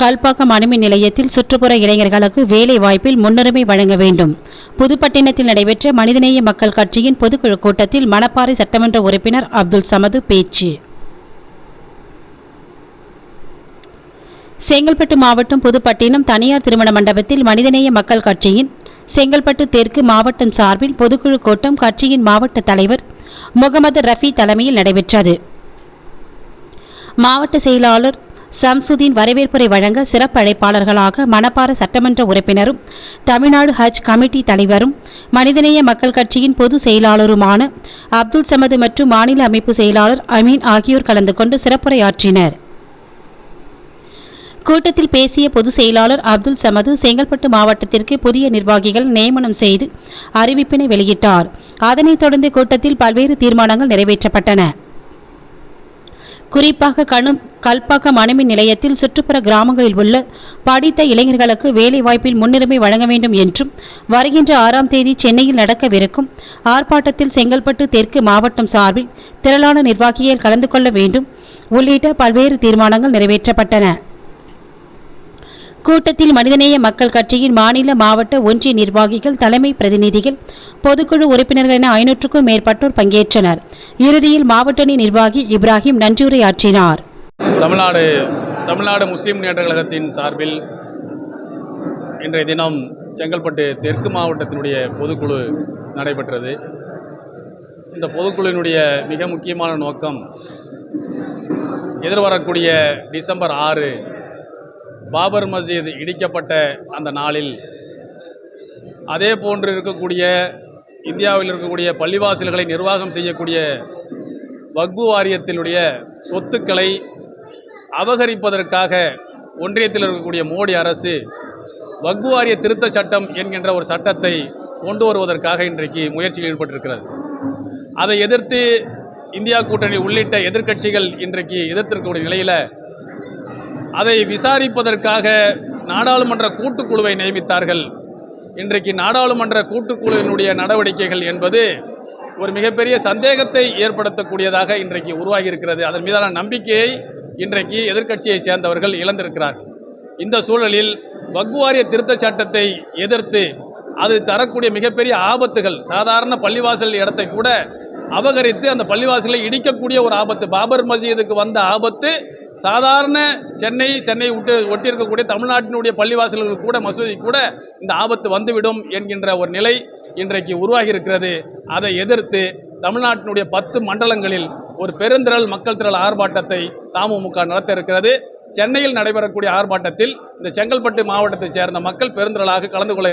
கல்பாக்கம் அணுமின் நிலையத்தில் சுற்றுப்புற இளைஞர்களுக்கு வேலை வாய்ப்பில் முன்னுரிமை வழங்க வேண்டும். புதுப்பட்டினத்தில் நடைபெற்ற மனிதநேய மக்கள் கட்சியின் பொதுக்குழு கூட்டத்தில் மணப்பாறை சட்டமன்ற உறுப்பினர் அப்துல் சமது பேச்சு. செங்கல்பட்டு மாவட்டம் புதுப்பட்டினம் தனியார் திருமண மண்டபத்தில் மனிதநேய மக்கள் கட்சியின் செங்கல்பட்டு தெற்கு மாவட்டம் சார்பில் பொதுக்குழு கூட்டம் கட்சியின் மாவட்ட தலைவர் முகமது ரஃபி தலைமையில் நடைபெற்றது. மாவட்ட செயலாளர் சம்சுதீன் வரவேற்புரை வழங்க சிறப்பு அழைப்பாளர்களாக மணப்பாறை சட்டமன்ற உறுப்பினரும் தமிழ்நாடு ஹஜ் கமிட்டி தலைவரும் மனிதநேய மக்கள் கட்சியின் பொது செயலாளருமான அப்துல் சமது மற்றும் மாநில அமைப்பு செயலாளர் அமீன் ஆகியோர் கலந்து கொண்டு சிறப்புரையாற்றினர். கூட்டத்தில் பேசிய பொதுச் செயலாளர் அப்துல் சமது செங்கல்பட்டு மாவட்டத்திற்கு புதிய நிர்வாகிகள் நியமனம் செய்து அறிவிப்பினை வெளியிட்டார். அதனைத் தொடர்ந்து கூட்டத்தில் பல்வேறு தீர்மானங்கள் நிறைவேற்றப்பட்டன. குறிப்பாக கணும் கல்பாக்கம் அணுமின் நிலையத்தில் சுற்றுப்புற கிராமங்களில் உள்ள படித்த இளைஞர்களுக்கு வேலைவாய்ப்பில் முன்னுரிமை வழங்க வேண்டும் என்றும் வருகின்ற ஆறாம் தேதி சென்னையில் நடக்கவிருக்கும் ஆர்ப்பாட்டத்தில் செங்கல்பட்டு தெற்கு மாவட்டம் சார்பில் திரளான நிர்வாகிகள் கலந்து கொள்ள வேண்டும் உள்ளிட்ட பல்வேறு தீர்மானங்கள் நிறைவேற்றப்பட்டன. கூட்டத்தில் மனிதநேய மக்கள் கட்சியின் மாநில மாவட்ட ஒன்றிய நிர்வாகிகள் தலைமை பிரதிநிதிகள் பொதுக்குழு உறுப்பினர்கள் என ஐநூற்றுக்கும் மேற்பட்டோர் பங்கேற்றனர். இறுதியில் மாவட்ட அணி நிர்வாகி இப்ராஹிம் நன்றியுரையாற்றினார். தமிழ்நாடு தமிழ்நாடு முஸ்லீம் முன்னேற்ற கழகத்தின் சார்பில் இன்றைய தினம் செங்கல்பட்டு தெற்கு மாவட்டத்தினுடைய பொதுக்குழு நடைபெற்றது. இந்த பொதுக்குழுவினுடைய மிக முக்கியமான நோக்கம் எதிர்வரக்கூடிய டிசம்பர் ஆறு பாபர் மஸ்ஜித் இடிக்கப்பட்ட அந்த நாளில் அதே போன்று இருக்கக்கூடிய இந்தியாவில் இருக்கக்கூடிய பள்ளிவாசல்களை நிர்வாகம் செய்யக்கூடிய வக்பு வாரியத்தினுடைய சொத்துக்களை அபகரிப்பதற்காக ஒன்றியத்தில் இருக்கக்கூடிய மோடி அரசு வக்பு வாரிய திருத்தச் சட்டம் என்கின்ற ஒரு சட்டத்தை கொண்டு வருவதற்காக இன்றைக்கு முயற்சியில் ஈடுபட்டிருக்கிறது. அதை எதிர்த்து இந்தியா கூட்டணி உள்ளிட்ட எதிர்க்கட்சிகள் இன்றைக்கு எதிர்த்திருக்கக்கூடிய நிலையில் அதை விசாரிப்பதற்காக நாடாளுமன்ற கூட்டுக்குழுவை நியமித்தார்கள். இன்றைக்கு நாடாளுமன்ற கூட்டுக்குழுவினுடைய நடவடிக்கைகள் என்பது ஒரு மிகப்பெரிய சந்தேகத்தை ஏற்படுத்தக்கூடியதாக இன்றைக்கு உருவாகி இருக்கிறது அதன் மீதான நம்பிக்கையை இன்றைக்கு எதிர்க்கட்சியைச் சேர்ந்தவர்கள் இழந்திருக்கிறார்கள் இந்த சூழலில் வக்வாரிய திருத்தச் சட்டத்தை எதிர்த்து அது தரக்கூடிய மிகப்பெரிய ஆபத்துகள் சாதாரண பள்ளிவாசல் இடத்தை கூட அபகரித்து அந்த பள்ளிவாசலை இடிக்கக்கூடிய ஒரு ஆபத்து பாபர் மசீதுக்கு வந்த ஆபத்து சாதாரண சென்னை சென்னை விட்டு ஒட்டியிருக்கக்கூடிய தமிழ்நாட்டினுடைய பள்ளிவாசல்கள் கூட மசூதி கூட இந்த ஆபத்து வந்துவிடும் என்கின்ற ஒரு நிலை இன்றைக்கு உருவாகி இருக்கிறது அதை எதிர்த்து தமிழ்நாட்டினுடைய பத்து மண்டலங்களில் ஒரு பெருந்திரள் மக்கள் திரள் ஆர்ப்பாட்டத்தை தாமுமுக நடத்த இருக்கிறது. சென்னையில் நடைபெறக்கூடிய ஆர்ப்பாட்டத்தில் இந்த செங்கல்பட்டு மாவட்டத்தைச் சேர்ந்த மக்கள் பெருந்திரளாக கலந்து கொள்ள